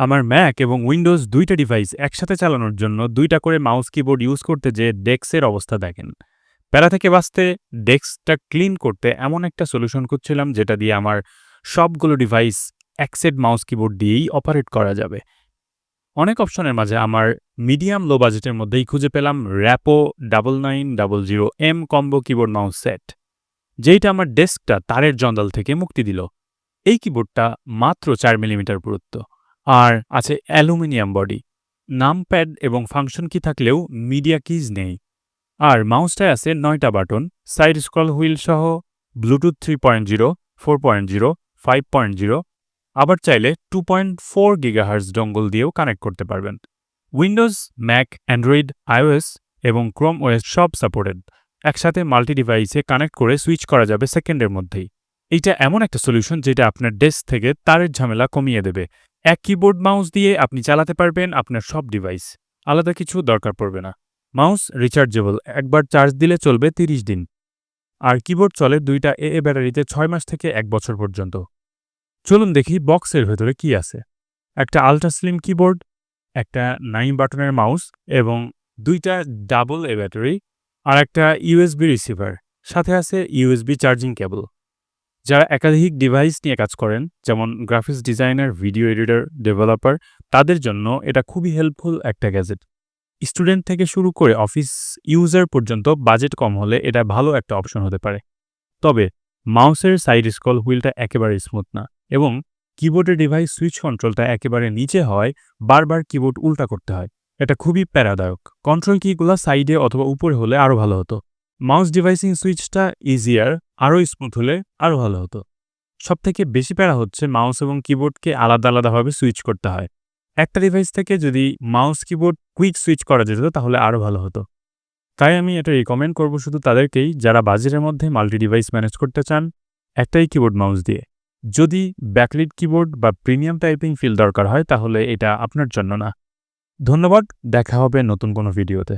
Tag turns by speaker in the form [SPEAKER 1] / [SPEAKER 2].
[SPEAKER 1] আমার ম্যাক এবং উইন্ডোজ দুইটা ডিভাইস একসাথে চালানোর জন্য দুইটা করে মাউস কিবোর্ড ইউজ করতে যে ডেস্কের অবস্থা দেখেন। প্যারা থেকে বাঁচতে ডেস্কটা ক্লিন করতে এমন একটা সলিউশন খুঁজছিলাম যেটা দিয়ে আমার সবগুলো ডিভাইস একসেট মাউস কিবোর্ড দিয়েই অপারেট করা যাবে। অনেক অপশনের মাঝে আমার মিডিয়াম লো বাজেটের মধ্যেই খুঁজে পেলাম Rapoo double nine double zero M combo keyboard mouse set যেইটা আমার ডেস্কটা তারের জঞ্জাল থেকে মুক্তি দিল। এই কিবোর্ডটা মাত্র চার মিলিমিটার পুরুত্ব। আর আছে অ্যালুমিনিয়াম বডি। নাম প্যাড এবং ফাংশন কি থাকলেও মিডিয়া কিজ নেই। আর মাউসটায় আছে নয়টা বাটন, সাইড স্ক্রল হুইল সহ Bluetooth three point zero, four point zero, five point zero. আবার চাইলে two point four gigahertz dongle দিয়েও কানেক্ট করতে পারবেন। উইন্ডোজ, ম্যাক, অ্যান্ড্রয়েড আইওএস এবং ক্রোম ওএস সব সাপোর্টেড। একসাথে মাল্টি ডিভাইসে কানেক্ট করে সুইচ করা যাবে সেকেন্ডের মধ্যেই। এইটা এমন একটা সলিউশন যেটা আপনার ডেস্ক থেকে তারের ঝামেলা কমিয়ে দেবে। এক কিবোর্ড মাউস দিয়ে আপনি চালাতে পারবেন আপনার সব ডিভাইস আলাদা কিছু দরকার পড়বে না। মাউস রিচার্জেবল একবার চার্জ দিলে চলবে 30 দিন। আর কিবোর্ড চলে দুইটা এ এ ব্যাটারিতে ছয় মাস থেকে এক বছর পর্যন্ত। চলুন দেখি বক্সের ভেতরে কি আছে। একটা আলট্রা স্লিম কিবোর্ড একটা নাইন বাটনের মাউস এবং দুইটা ডাবল এ ব্যাটারি আর একটা ইউএসবি রিসিভার সাথে আছে ইউএসবি চার্জিং কেবল যারা একাধিক ডিভাইস নিয়ে কাজ করেন, যেমন graphics designer video editor developer তাদের জন্য এটা খুবই হেল্পফুল একটা গ্যাজেট স্টুডেন্ট থেকে শুরু করে অফিস ইউজার পর্যন্ত বাজেট কম হলে এটা ভালো একটা অপশন হতে পারে। তবে মাউসের সাইড স্কল হুইলটা একেবারে স্মুথ না এবং কিবোর্ডের ডিভাইস সুইচ কন্ট্রোলটা একেবারে নিচে হয় বারবার কিবোর্ড উল্টা করতে হয়। এটা খুবই প্যারাদায়ক। কন্ট্রোল কিগুলো সাইডে অথবা উপরে হলে আরও ভালো হতো। মাউস ডিভাইসিং সুইচটা ইজিয়ার আরও স্মুথ হলে আরও ভালো হতো। সবথেকে বেশি প্যারা হচ্ছে মাউস এবং কিবোর্ডকে আলাদা আলাদাভাবে সুইচ করতে হয়। একটা ডিভাইস থেকে যদি মাউস কিবোর্ড কুইক সুইচ করা যেত তাহলে আরও ভালো হতো। তাই আমি এটা রিকমেন্ড করব শুধু তাদেরকেই যারা বাজেটের মধ্যে মাল্টি ডিভাইস ম্যানেজ করতে চান, একটাই কিবোর্ড মাউস দিয়ে। যদি ব্যাকলিট কিবোর্ড বা প্রিমিয়াম টাইপিং ফিল দরকার হয় তাহলে এটা আপনার জন্য না। ধন্যবাদ, দেখা হবে নতুন কোনো ভিডিওতে